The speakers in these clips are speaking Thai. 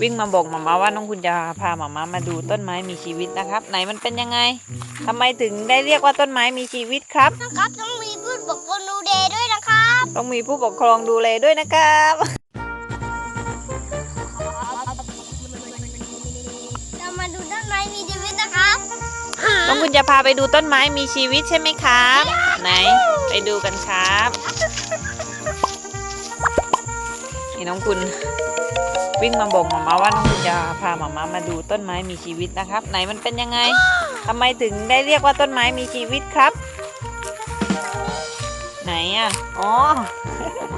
วิ่งมาบอกหมามาว่าน้องคุณจะพาหมามามาดูต้นไม้มีชีวิตนะครับ ไหนมันเป็นยังไงทำไมถึงได้เรียกว่าต้นไม้มีชีวิตครับนะครับต้องมีผู้ปกครองดูเดย์ด้วยนะครับ ต้องมีผู้ปกครองดูแลด้วยนะครับเรามาดูต้นไม้มีชีวิตนะครับน้องคุณจะพาไปดูต้นไม้มีชีวิตใช่ไหมครับ ไหนไปดูกันครับ นี่น้องคุณวิ่งมาบอกหมามาว่าน้องคุณจะพาหมามามาดูต้นไม้มีชีวิตนะครับ ไหนมันเป็นยังไงทำไมถึงได้เรียกว่าต้นไม้มีชีวิตครับ ไหนอะอ๋อ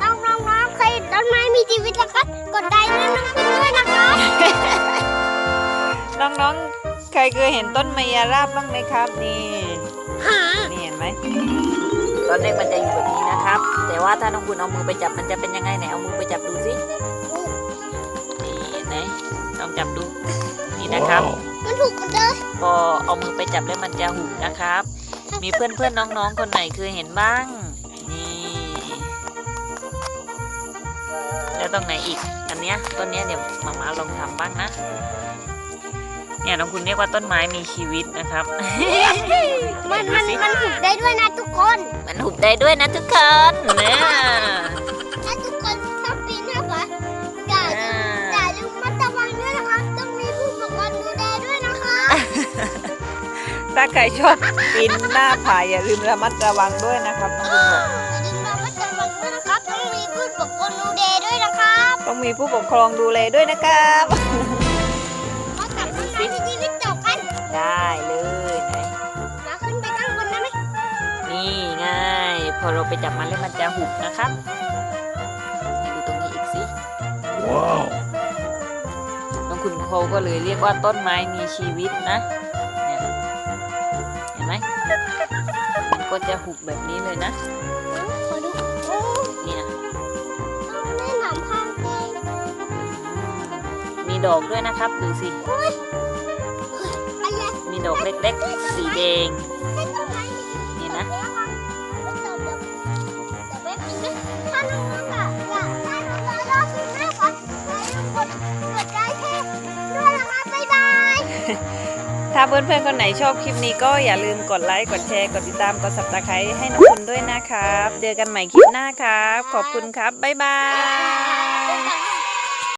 น้องน้องน้องเคยเห็นต้นไม้มีชีวิตนะครับกดไลค์ด้วยน้องคุณด้วยนะครับน้องๆใครเคยเห็นต้นมายาราบบ้างไหมครับนี่นี่เห็นไหมตอนแรกมันจะอยู่แบบนี้นะครับ แต่ว่าถ้าน้องคุณเอามือไปจับมันจะเป็นยังไงไหนเอามือไปจับดูสินี่เห็นไหมลองจับดูนี่นะครับ มันถูกกันเลยพอเอามือไปจับแล้วมันจะหุบนะครับ มีเพื่อนๆน้องๆคนไหนเคยเห็นบ้าง นี่ แล้วตรงไหนอีก อันเนี้ยต้นเนี้ยเดี๋ยวมามาลองทำบ้างนะ เนี่ยน้องคุณเรียกว่าต้นไม้มีชีวิตนะครับ มันมันมันถูกได้ด้วยนะทุกคนมันหุบ ได้ด้วยนะทุกคนเนี่ยถ้าทุกคนชอบปีนนะคะอย่าลืมอย่าลืมมัดระวังด้วยนะคะต้องมีผู้ปกครองดูแลด้วยนะคะถ้าใครชอบปีนหน้าผาอย่าลืมระมัดระวังด้วยนะครับน้องคุณบอกอย่าลืมระมัดระวังด้วยนะครับต้องมีผู้ปกครองดูแลด้วยนะครับ ต้องมีผู้ปกครองดูแลด้วยนะครับ อเราไปจับมันแล้วมันจะหุบนะครับให้ดูตรงนี้อีกสิว้าวน้องคุณเขาก็เลยเรียกว่าต้นไม้มีชีวิตนะเนี่ยเห็นไหมมันก็จะหุบแบบนี้เลยนะขอดูโอ้เนี่ยต้องเล่นหนามพังเองมีดอกด้วยนะครับดูสิอะไรมีดอกเล็กๆ สีแดงให้ต้นไม้นี่นะ ถ้าน้องๆอะอยากได้น้องๆรอบที่ห้าก่ออย่าลืมกดกดไลค์ให้ด้วยนะคะบ๊ายบาย ถ้าเพื่อนๆคนไหนชอบคลิปนี้ก็อย่าลืมกดไลค์กดแชร์กดติดตามกด subscribe ให้น้องคุณด้วยนะครับ เจอกันใหม่คลิปหน้าครับ ขอบคุณครับ บ๊ายบาย